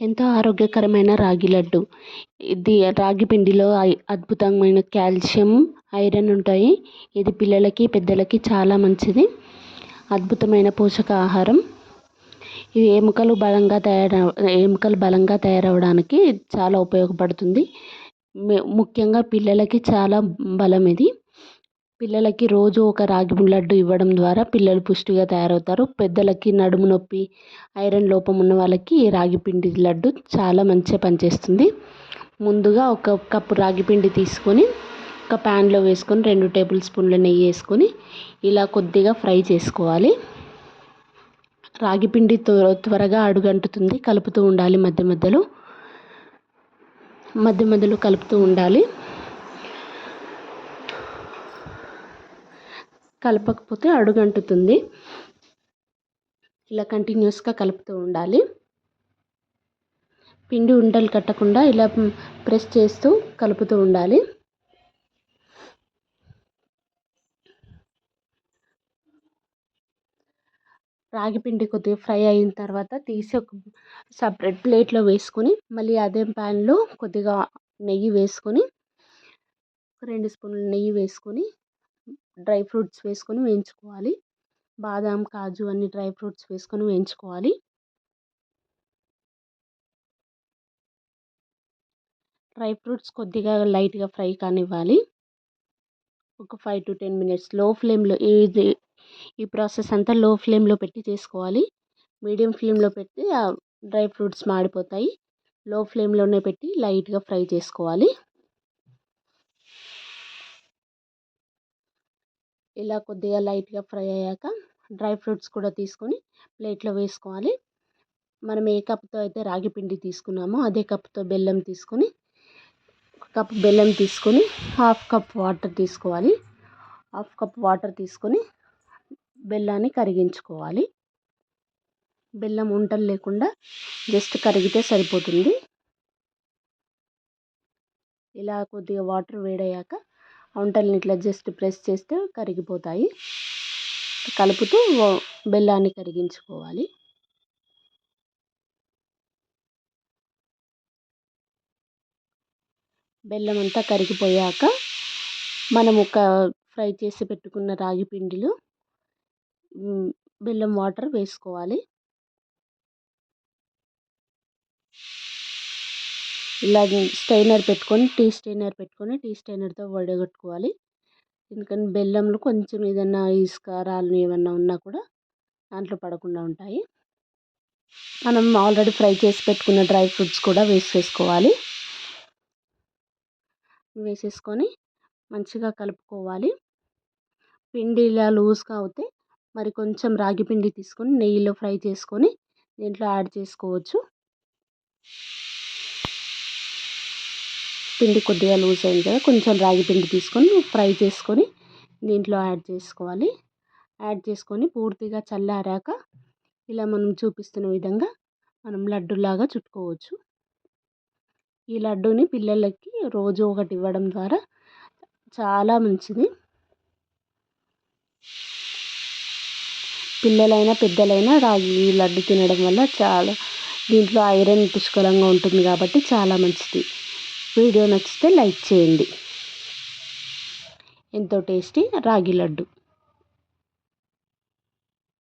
ఎంతో ఆరోగ్యకరమైన రాగి లడ్డు. ఇది రాగి పిండిలో అద్భుతమైన కాల్షియం ఐరన్ ఉంటాయి. ఇది పిల్లలకి పెద్దలకి చాలా మంచిది. అద్భుతమైన పోషక ఆహారం. ఇది ఎముకలు బలంగా తయార ఎముకలు బలంగా తయారవడానికి చాలా ఉపయోగపడుతుంది. ముఖ్యంగా పిల్లలకి చాలా బలం ఇది. పిల్లలకి రోజు ఒక రాగి లడ్డు ఇవ్వడం ద్వారా పిల్లలు పుష్టిగా తయారవుతారు. పెద్దలకి నడుము నొప్పి ఐరన్ లోపం ఉన్న వాళ్ళకి రాగి పిండి లడ్డు చాలా మంచిగా పనిచేస్తుంది. ముందుగా ఒక కప్పు రాగి పిండి తీసుకొని ఒక ప్యాన్లో వేసుకొని రెండు టేబుల్ స్పూన్ల నెయ్యి వేసుకొని ఇలా కొద్దిగా ఫ్రై చేసుకోవాలి. రాగి పిండి త్వర త్వరగా అడుగంటుతుంది కలుపుతూ ఉండాలి మధ్య మధ్యలో. మధ్య మధ్యలో కలుపుతూ ఉండాలి. కలపకపోతే అడుగంటుతుంది. ఇలా కంటిన్యూస్గా కలుపుతూ ఉండాలి. పిండి ఉండలు కట్టకుండా ఇలా ప్రెస్ చేస్తూ కలుపుతూ ఉండాలి. రాగి పిండి కొద్దిగా ఫ్రై అయిన తర్వాత తీసి ఒక సపరేట్ ప్లేట్లో వేసుకొని మళ్ళీ అదే ప్యాన్లో కొద్దిగా నెయ్యి వేసుకొని రెండు స్పూన్లు నెయ్యి వేసుకొని డ్రై ఫ్రూట్స్ వేసుకొని వేయించుకోవాలి. బాదం కాజు అన్ని డ్రై ఫ్రూట్స్ వేసుకొని వేయించుకోవాలి. డ్రై ఫ్రూట్స్ కొద్దిగా లైట్గా ఫ్రై కానివ్వాలి. ఒక ఫైవ్ టు టెన్ మినిట్స్లో ఫ్లేమ్లో ఇది ఈ ప్రాసెస్ అంతా లో ఫ్లేమ్లో పెట్టి చేసుకోవాలి. మీడియం ఫ్లేమ్లో పెట్టి డ్రై ఫ్రూట్స్ మాడిపోతాయి. లో ఫ్లేమ్లోనే పెట్టి లైట్గా ఫ్రై చేసుకోవాలి. ఇలా కొద్దిగా లైట్గా ఫ్రై అయ్యాక డ్రై ఫ్రూట్స్ కూడా తీసుకొని ప్లేట్లో వేసుకోవాలి. మనం ఏ కప్తో అయితే రాగి పిండి తీసుకున్నామో అదే కప్తో బెల్లం తీసుకొని కప్ బెల్లం తీసుకొని హాఫ్ కప్ వాటర్ తీసుకోవాలి. హాఫ్ కప్ వాటర్ తీసుకొని బెల్లాన్ని కరిగించుకోవాలి. బెల్లం ఉంటలు లేకుండా జస్ట్ కరిగితే సరిపోతుంది. ఇలా కొద్దిగా వాటర్ వేడయ్యాక వంటల్ని ఇట్లా జస్ట్ ప్రెస్ చేస్తే కరిగిపోతాయి. కలుపుతూ బెల్లాన్ని కరిగించుకోవాలి. బెల్లం అంతా కరిగిపోయాక మనం ఒక ఫ్రై చేసి పెట్టుకున్న రాగి పిండిలో బెల్లం వాటర్ వేసుకోవాలి. ఇలా స్టైనర్ పెట్టుకొని టీ స్టైనర్ పెట్టుకొని టీ స్టైనర్తో వడగట్టుకోవాలి. ఎందుకంటే బెల్లంలో కొంచెం ఏదైనా ఇసుక రాళ్ళు ఏమన్నా ఉన్నా కూడా దాంట్లో పడకుండా ఉంటాయి. మనం ఆల్రెడీ ఫ్రై చేసి పెట్టుకున్న డ్రై ఫ్రూట్స్ కూడా వేసేసుకోవాలి. వేసేసుకొని మంచిగా కలుపుకోవాలి. పిండి ఇలా లూజ్గా అవుతే మరి కొంచెం రాగి పిండి తీసుకొని నెయ్యిలో ఫ్రై చేసుకొని దీంట్లో యాడ్ చేసుకోవచ్చు. పిండి కొద్దిగా లూజ్ అయింది కదా కొంచెం రాగి పిండి తీసుకొని ఫ్రై చేసుకొని దీంట్లో యాడ్ చేసుకోవాలి. యాడ్ చేసుకొని పూర్తిగా చల్లారాక ఇలా మనం చూపిస్తున్న విధంగా మనం లడ్డులాగా చుట్టుకోవచ్చు. ఈ లడ్డూని పిల్లలకి రోజు ఒకటి ఇవ్వడం ద్వారా చాలా మంచిది. పిల్లలైనా పెద్దలైనా రాగి లడ్డు తినడం వల్ల చాలా దీంట్లో ఐరన్ పుష్కలంగా ఉంటుంది కాబట్టి చాలా మంచిది. వీడియో నచ్చితే లైక్ చేయండి. ఎంతో టేస్టీ రాగి లడ్డు.